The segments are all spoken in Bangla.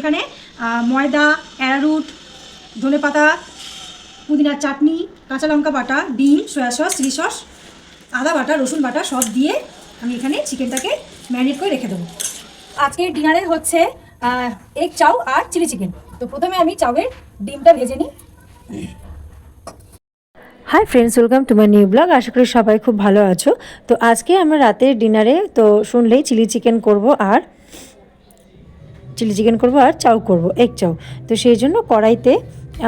সেখানে ময়দা অ্যারারুট ধনে পাতা, পুদিনার চাটনি, কাঁচা লঙ্কা বাটা, ডিম, সয়া সস, চিলি সস, আদা বাটা, রসুন বাটা, সব দিয়ে আমি এখানে চিকেনটাকে ম্যারিনেট করে রেখে দেবো। আজকে ডিনারে হচ্ছে এগ চাউ আর চিলি চিকেন। তো প্রথমে আমি চাউয়ের ডিমটা ভেজে নিই। Hi friends welcome to my new blog আশা করি সবাই খুব ভালো আছো। তো আজকে আমরা রাতের ডিনারে তো শুনলেই চিলি চিকেন করব আর চিলি চিকেন করব আর চাউ করব এক চাউ। তো সেই জন্য কড়াইতে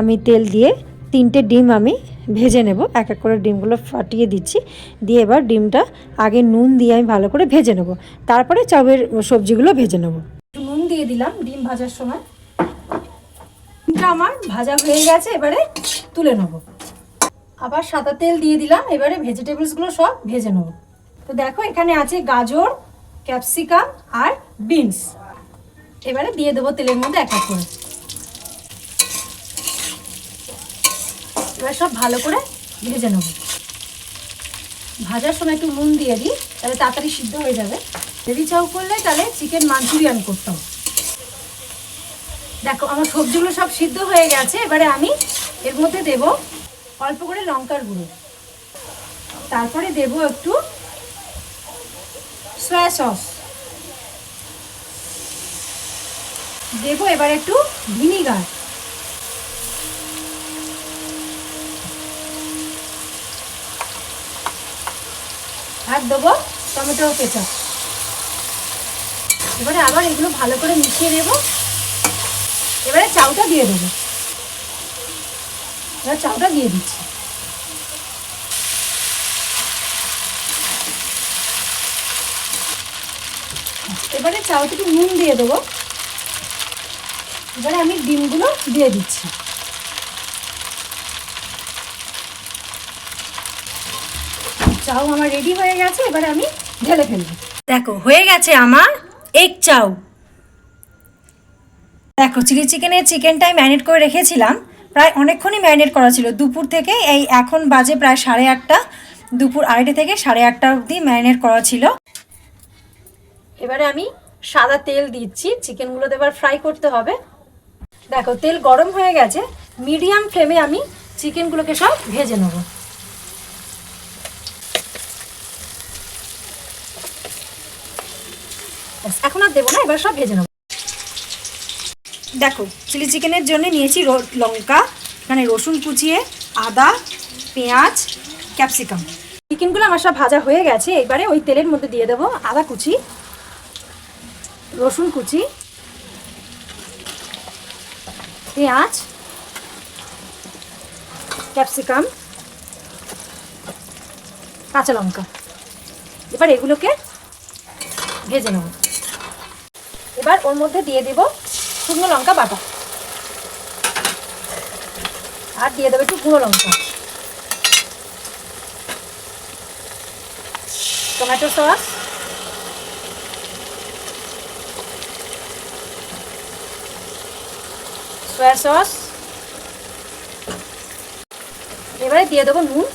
আমি তেল দিয়ে তিনটে ডিম আমি ভেজে নেব। এক এক করে ডিমগুলো ফাটিয়ে দিচ্ছি। দিয়ে এবার ডিমটা আগে নুন দিয়ে আমি ভালো করে ভেজে নেব। তারপরে চাউয়ের সবজিগুলো ভেজে নেব। নুন দিয়ে দিলাম ডিম ভাজার সময়। ডিমটা আমার ভাজা হয়ে গেছে, এবারে তুলে নেব। আবার সাদা তেল দিয়ে দিলাম, এবারে ভেজিটেবলসগুলো সব ভেজে নেব। তো দেখো এখানে আছে গাজর, ক্যাপসিকাম আর বিনস। এবারে দিয়ে দেবো তেলের মধ্যে এক এক করে। এবার সব ভালো করে ভেজে নেব। ভাজার সময় একটু নুন দিয়ে দিই, তাহলে তাড়াতাড়ি সিদ্ধ হয়ে যাবে। যদি চাউ করলে তাহলে চিকেন মাঞ্চুরিয়ান করতাম দেখো, আমার সবজিগুলো সব সিদ্ধ হয়ে গেছে, এবারে আমি এর মধ্যে দেব অল্প করে লঙ্কার গুঁড়ো। তারপরে দেব একটু সয়া সস দেব এবার একটু ভিনিগার। আর দেবো টমেটো কেচাপ। এবারে আবার এগুলো ভালো করে মিশিয়ে নেব। এবারে চাউটা দিয়ে দেবো। এবার চাউটা দিয়ে দিচ্ছি। এবারে চাউটা একটু নুন দিয়ে দেবো। এবারে আমি ডিমগুলো দিয়ে দিচ্ছি। চাউ আমার রেডি হয়ে গেছে, এবারে আমি ঢেলে ফেলব। দেখো, হয়ে গেছে আমার এগ চাউ দেখো, চিলি চিকেনের চিকেনটাই ম্যারিনেট করে রেখেছিলাম। প্রায় অনেকক্ষণই ম্যারিনেট করা ছিল। দুপুর থেকে এই এখন বাজে প্রায় সাড়ে আটটা, দুপুর আড়াইটে থেকে সাড়ে আটটা অবধি ম্যারিনেট করা ছিল। এবারে আমি সাদা তেল দিচ্ছি। চিকেনগুলোতে এবার ফ্রাই করতে হবে। দেখো, তেল গরম হয়ে গেছে মিডিয়াম ফ্লেমে আমি চিকেনগুলোকে সব ভেজে নেব। এখন আর দেবো না, এবার সব ভেজে নেব। দেখো, চিলি চিকেনের জন্য নিয়েছি লঙ্কা, এখানে রসুন কুচিয়ে, আদা, পেঁয়াজ, ক্যাপসিকাম। চিকেনগুলো আমার সব ভাজা হয়ে গেছে, এবারে ওই তেলের মধ্যে দিয়ে দেবো আদা কুচি, রসুন কুচি পেঁয়াজ, ক্যাপসিকাম, কাঁচা লঙ্কা। এবার এগুলোকে ভেজে নেব। এবার ওর মধ্যে দিয়ে দেব শুকনো লঙ্কা বাটা। আর দিয়ে দেবো একটু গুঁড়ো লঙ্কা। টমেটো সস সয়া সস এবারে দিয়ে দেবো নুন।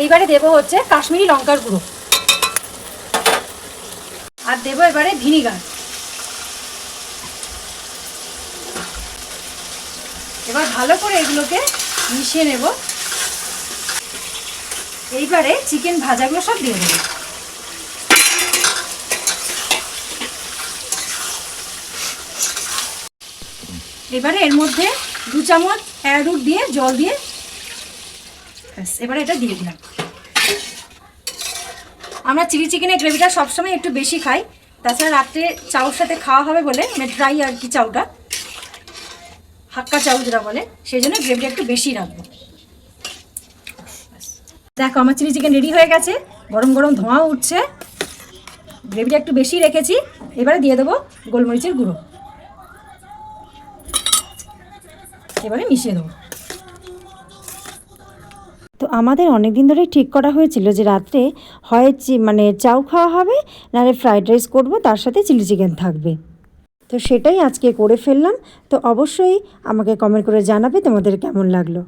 এইবারে দেবো হচ্ছে কাশ্মীরি লঙ্কার গুঁড়ো। আর দেবো এবারে ভিনিগার। এবার ভালো করে এগুলোকে মিশিয়ে নেব। এইবারে চিকেন ভাজাগুলো সব দিয়ে দেবো। এবারে এর মধ্যে দু চামচ অ্যারুট দিয়ে জল দিয়ে ব্যাস, এবারে এটা দিয়ে দিলাম। আমরা চিলি চিকেনের গ্রেভিটা সবসময় একটু বেশি খাই। তাছাড়া রাত্রে চাউর সাথে খাওয়া হবে বলে মানে ড্রাই আর কি চাউটা হাক্কা চাউ যেটা বলে সেই জন্য গ্রেভিটা একটু বেশি রাখব। দেখো আমার চিলি চিকেন রেডি হয়ে গেছে। গরম গরম ধোঁয়া উঠছে। গ্রেভিটা একটু বেশি রেখেছি। এবারে দিয়ে দেবো গোলমরিচের গুঁড়ো। এবারে মিশিয়ে দেবো। তো আমাদের অনেক দিন ধরেই ঠিক করা হয়েছিল যে রাত্রে হয় মানে চাউ খাওয়া হবে, নাহলে ফ্রাইড রাইস করব, তার সাথে চিলি চিকেন থাকবে। তো সেটাই আজকে করে ফেললাম। তো অবশ্যই আমাকে কমেন্ট করে জানাবে তোমাদের কেমন লাগল।